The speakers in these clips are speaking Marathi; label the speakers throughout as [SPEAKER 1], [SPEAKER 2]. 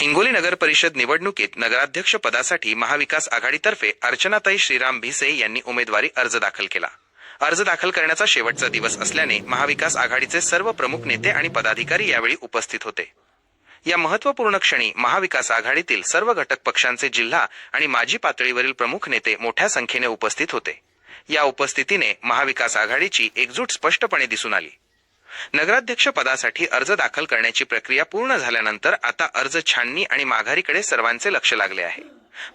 [SPEAKER 1] हिंगोली नगर परिषद निवडणुकीत नगराध्यक्ष पदासाठी महाविकास आघाडीतर्फे अर्चनाताई श्रीराम भिसे यांनी उमेदवारी अर्ज दाखल केला. अर्ज दाखल करण्याचा शेवटचा दिवस असल्याने महाविकास आघाडीचे सर्व प्रमुख नेते आणि पदाधिकारी यावेळी उपस्थित होते. या महत्त्वपूर्ण क्षणी महाविकास आघाडीतील सर्व घटक पक्षांचे जिल्हा आणि माजी पातळीवरील प्रमुख नेते मोठ्या संख्येने उपस्थित होते. या उपस्थितीने महाविकास आघाडीची एकजूट स्पष्टपणे दिसून आली. नगराध्यक्ष पदासाठी अर्ज दाखल करण्याची प्रक्रिया पूर्ण झाल्यानंतर आता अर्ज छाननी आणि माघारीकडे सर्वांचे लक्ष लागले आहे.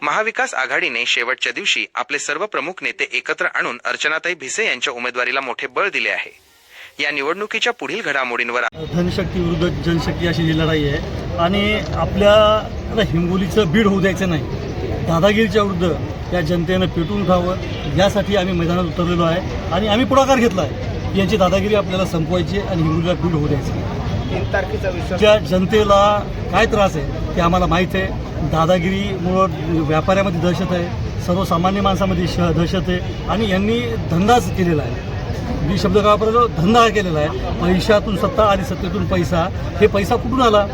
[SPEAKER 1] महाविकास आघाडीने शेवटच्या दिवशी आपले सर्व प्रमुख नेते एकत्र आणून अर्चनाताई भिसे यांच्या उमेदवारीला मोठे बळ दिले आहे. या निवडणुकीच्या पुढील घडामोडींवर
[SPEAKER 2] धनशक्ती विरुद्ध जनशक्ती अशी ही लढाई आहे आणि आपल्या हिंगोलीचं बीड होऊ द्यायचं नाही दादागिरीच्या विरुद्ध या जनतेनं पेटून खावं यासाठी आम्ही मैदानात उतरलेलो आहे आणि आम्ही पुढाकार घेतला आहे. यांची दादागिरी आपल्याला संपवायची आणि हिंगोलीला बीड होऊ द्यायचं.
[SPEAKER 3] तीन तारखेचा विश्वास.
[SPEAKER 2] त्या जनतेला काय त्रास आहे ते आम्हाला माहीत आहे. दादागिरीमुळं व्यापाऱ्यामध्ये दहशत आहे सर्वसामान्य माणसामध्ये श दहशत आहे आणि यांनी धंदाच केलेला आहे. मी शब्द काय वापरलो? धंदा केलेला आहे. पैशातून सत्ता आणि सत्तेतून पैसा. हे पैसा कुठून आला?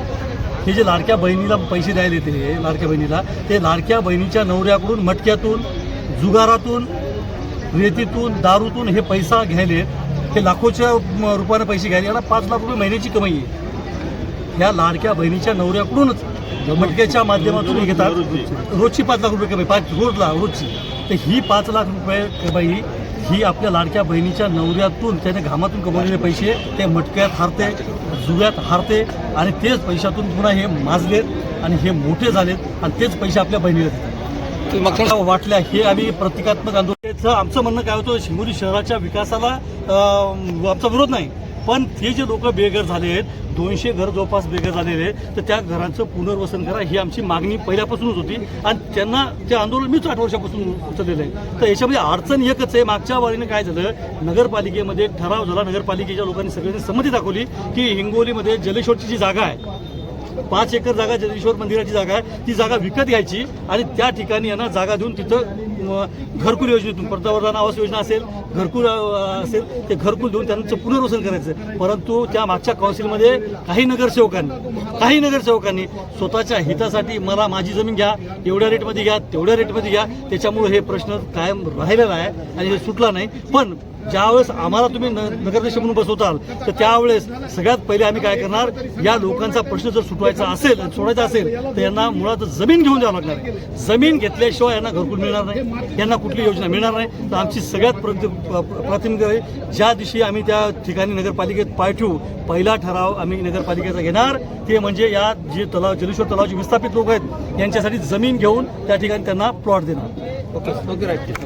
[SPEAKER 2] हे जे लाडक्या बहिणीला पैसे द्यायला येते लाडक्या बहिणीला ते लाडक्या बहिणीच्या नवऱ्याकडून मटक्यातून जुगारातून रेतीतून दारूतून हे पैसा घ्यायले ते लाखोच्या रुपयानं पैसे घ्यायला याला पाच लाख रुपये महिन्याची कमाई आहे. ह्या लाडक्या बहिणीच्या नवऱ्याकडूनच मटक्याच्या माध्यमातून हे घेतात. रोजची पाच लाख रुपये कमाई पाच रोजला रोजची. तर ही पाच लाख रुपये कमाई ही आपल्या लाडक्या बहिणीच्या नवऱ्यातून त्याने घामातून कमवलेले पैसे ते मटक्यात हारते जुव्यात हारते आणि तेच पैशातून पुन्हा हे माजलेत आणि हे मोठे झालेत आणि तेच पैसे आपल्या बहिणीला देतात. वाटल्या हे आम्ही प्रतिकात्मक आंदोलन आमचं म्हणणं काय होतं शिंगोली शहराच्या विकासाला आमचा विरोध नाही. पण ते जे लोक बेघर झाले आहेत दोनशे घर जवळपास बेघर झालेले आहेत तर त्या घरांचं पुनर्वसन करा ही आमची मागणी पहिल्यापासूनच होती. आणि त्यांना ते आंदोलन मीच आठ वर्षापासून उचललेलं आहे. तर याच्यामध्ये अडचण एकच आहे मागच्या वारीने काय झालं नगरपालिकेमध्ये ठराव झाला नगरपालिकेच्या लोकांनी सगळ्यांनी संमती दाखवली की हिंगोलीमध्ये जलेश्वरची जी जागा आहे पाच एकर जागा जगदीश्वर मंदिराची जागा आहे. ती जागा विकत घ्यायची आणि त्या ठिकाणी यांना जागा देऊन तिथं घरकुल योजनेतून पंतप्रधान आवास योजना असेल घरकुल असेल ते घरकुल देऊन त्यांचं पुनर्वसन करायचं. परंतु त्या मागच्या काउन्सिलमध्ये काही नगरसेवकांनी काही नगरसेवकांनी स्वतःच्या हितासाठी मला माझी जमीन घ्या एवढ्या रेटमध्ये घ्या तेवढ्या रेटमध्ये घ्या त्याच्यामुळे हे प्रश्न कायम राहिलेला आहे आणि हे सुटला नाही. पण ज्यावेळेस आम्हाला तुम्ही न नगराध्यक्ष म्हणून बसवताल तर त्यावेळेस सगळ्यात पहिले आम्ही काय करणार या लोकांचा प्रश्न जर सुटवायचा असेल सोडायचा असेल तर यांना मुळात जमीन घेऊन द्यावं लागणार. जमीन घेतल्याशिवाय यांना घरकुल मिळणार नाही. यांना कुठली योजना मिळणार नाही. तर आमची सगळ्यात प्र प्राथमिक आहे ज्या दिवशी आम्ही त्या ठिकाणी नगरपालिकेत पाय ठेवू पहिला ठराव आम्ही नगरपालिकेचा घेणार. ते म्हणजे या जे तलाव जलेश्वर तलावचे विस्थापित लोक आहेत यांच्यासाठी जमीन घेऊन त्या ठिकाणी त्यांना प्लॉट देणार.
[SPEAKER 3] Okay okay right